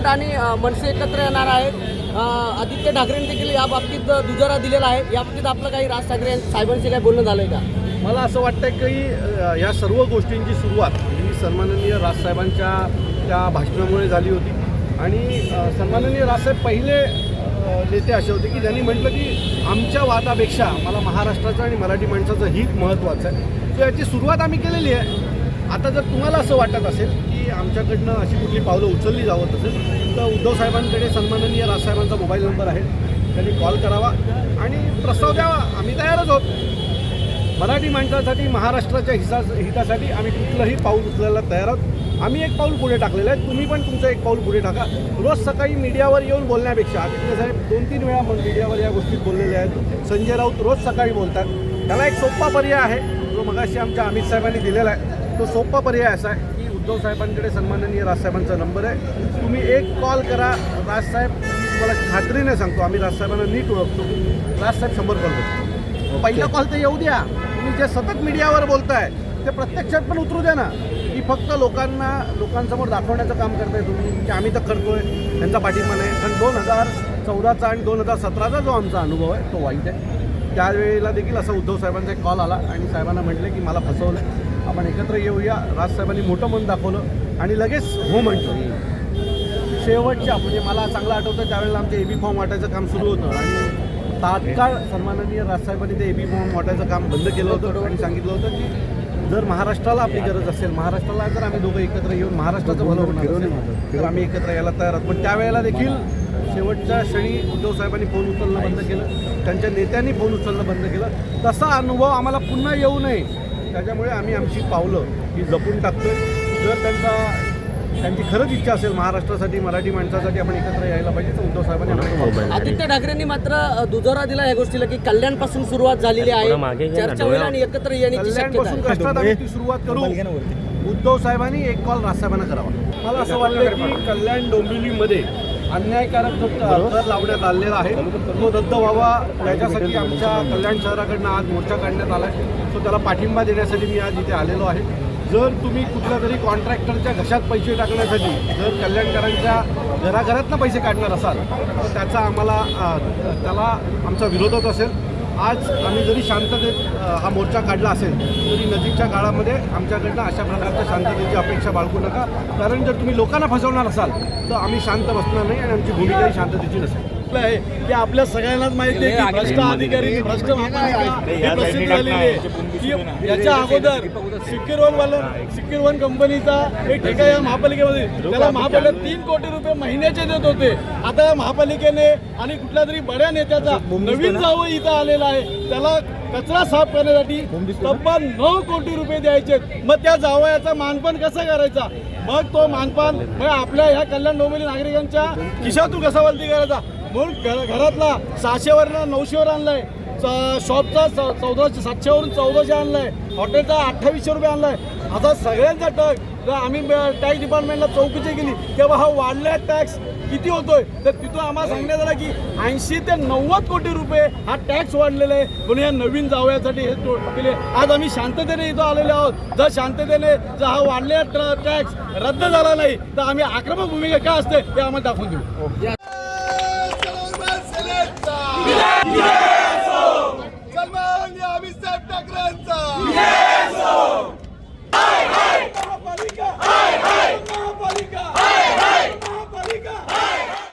कमळाट आणि मनसे एकत्र येणार आहेत. आदित्य ठाकरेंनी देखील या बाबतीत दुजारा दिलेला आहे. या बाबतीत आपलं काही राज ठाकरे साहेबांशी काही बोलणं झालंय का? मला असं वाटतं की या सर्व गोष्टींची सुरुवात ही सन्माननीय राजसाहेबांच्या त्या भाषणामुळे झाली होती. आणि सन्माननीय राजसाहेब पहिले नेते असे होते की ज्यांनी म्हटलं की आमच्या वादापेक्षा मला महाराष्ट्राचं आणि मराठी माणसाचं हित महत्त्वाचं आहे. सो याची सुरुवात आम्ही केलेली आहे. आता जर तुम्हाला असं वाटत असेल की आमच्याकडनं अशी कुठली पावलं उचलली जावत तसेच. तर उद्धव साहेबांकडे सन्माननीय राजसाहेबांचा मोबाईल नंबर आहे. त्यांनी कॉल करावा आणि प्रस्ताव द्यावा. आम्ही तयारच आहोत. मराठी माणसासाठी महाराष्ट्राच्या हिसा हितासाठी आम्ही कुठलंही पाऊल उचलायला तयार आहोत. आम्ही एक पाऊल पुढे टाकलेलं आहे. तुम्ही पण तुमचं एक पाऊल पुढे टाका. रोज सकाळी मीडियावर येऊन बोलण्यापेक्षा आदित्य साहेब दोन तीन वेळा मग मीडियावर या गोष्टीत बोललेल्या आहेत. संजय राऊत रोज सकाळी बोलतात. त्याला एक सोपा पर्याय आहे. जो मगाशी आमच्या अमित साहेबांनी दिलेला आहे. तो सोपा पर्याय असा आहे. उद्धव साहेबांकडे सन्माननीय राजसाहेबांचा नंबर आहे. तुम्ही एक कॉल करा. राजसाहेब तुम्हाला खात्रीने सांगतो. आम्ही राजसाहेबांना नीट ओळखतो. राजसाहेब शंभर कॉल करतो. पहिला कॉल तर येऊ द्या. तुम्ही जे सतत मीडियावर बोलताय ते प्रत्यक्षात पण उतरू द्या ना. की फक्त लोकांना लोकांसमोर दाखवण्याचं काम करताय तुम्ही. की आम्ही तर करतोय. त्यांचा पाठिंबा नाही. कारण दोन हजार चौदाचा आणि दोन हजार सतराचा जो आमचा अनुभव आहे तो वाईट आहे. त्यावेळेला देखील असा उद्धव साहेबांचा एक कॉल आला आणि साहेबांना म्हटलं की मला फसवलं आपण एकत्र येऊया. राजसाहेबांनी मोठं मन दाखवलं आणि लगेच हो म्हटलं शेवटच्या म्हणजे मला चांगलं आठवतं त्यावेळेला आमचे एबी फॉर्म वाटायचं काम सुरू होतं. आणि तात्काळ सन्माननीय राजसाहेबांनी ते एबी फॉर्म वाटायचं काम बंद केलं होतं आणि सांगितलं होतं की जर महाराष्ट्राला आपली गरज असेल महाराष्ट्राला जर आम्ही दोघं एकत्र येऊन महाराष्ट्राचं भलं होणार तर आम्ही एकत्र यायला तयार आहोत. पण त्यावेळेला देखील शेवटच्या क्षणी उद्धव साहेबांनी फोन उचलणं बंद केलं. त्यांच्या नेत्यांनी फोन उचलणं बंद केलं. तसा अनुभव आम्हाला पुन्हा येऊ नये. त्याच्यामुळे आम्ही आमची पावलं ही जपून टाकतोय. जर त्यांचा त्यांची खरंच इच्छा असेल महाराष्ट्रासाठी मराठी माणसासाठी आपण एकत्र यायला पाहिजे तर उद्धव साहेबांनी आम्हाला आदित्य ठाकरेंनी मात्र दुजोरा दिला या गोष्टीला की कल्याणपासून सुरुवात झालेली आहे. चर्चा आणि एकत्र येण्याची शक्यता कल्याणपासून आहे. कष्टात आम्ही ती सुरुवात करू. उद्धव साहेबांनी एक कॉल राजसाहेबांना करावा. मला असं वाटतं की कल्याण डोंबिवलीमध्ये अन्यायकारक कर लावण्यात आलेला आहे तो रद्द व्हावा त्याच्यासाठी आमच्या कल्याण शहराकडनं आज मोर्चा काढण्यात आला आहे सो त्याला पाठिंबा देण्यासाठी मी आज इथे आलेलो आहे. जर तुम्ही कुठल्या तरी कॉन्ट्रॅक्टरच्या घशात पैसे टाकण्यासाठी जर कल्याणकरांच्या घराघरातनं पैसे काढणार असाल तर त्याचा आम्हाला त्याला आमचा विरोधच असेल. आज आम्ही जरी शांततेत हा मोर्चा काढला असेल तरी नजीकच्या काळामध्ये आमच्याकडनं अशा प्रकारच्या शांततेची अपेक्षा बाळगू नका. कारण जर तुम्ही लोकांना फसवणार असाल तर आम्ही शांत बसणार नाही आणि आमची भूमिकाही शांततेची नसेल. आहे की आपल्या सगळ्यांनाच माहिती आहे की भ्रष्ट अधिकारी भ्रष्ट महापालिका प्रसिद्ध झालेली आहे. की याच्या अगोदर सिक्युर वन वाला सिक्युर वन कंपनीचा एक ठेका या महापालिकेमध्ये. त्याला महापालिका तीन कोटी रुपये महिन्याचे देत होते. आता या महापालिकेने आणि कुठल्या तरी बड्या नेत्याचा नवीन जावं इथं आलेला आहे. त्याला कचरा साफ करण्यासाठी तब्बल नऊ कोटी रुपये द्यायचे मग त्या जावयाचा मानपण कसं करायचा? मग तो मानपान मग आपल्या ह्या कल्याण डोंबिवली नागरिकांच्या खिशातून कसा वलती करायचा? म्हणून घर घरातला सहाशेवरनं नऊशेवर आणलाय. च- शॉपचा च- चौदाशे सातशेवरून चौदाशे आणलाय. हॉटेलचा अठ्ठावीसशे रुपये आणलाय. आता सगळ्यांचा टॅक्स जर आम्ही टॅक्स डिपार्टमेंटला चौकशी केली तेव्हा हा वाढलाय टॅक्स किती होतोय? तर तिथून आम्हाला सांगण्यात आलं की ऐंशी ते नव्वद कोटी रुपये हा टॅक्स वाढलेला आहे. म्हणून या नवीन जावयासाठी हे तो- केले आज आम्ही शांततेने इथं आलेले आहोत. जर शांततेने जर हा वाढलेला टॅक्स रद्द झाला नाही तर आम्ही आक्रमक भूमिका काय असते ते आम्हाला दाखवून देऊ. Yeah!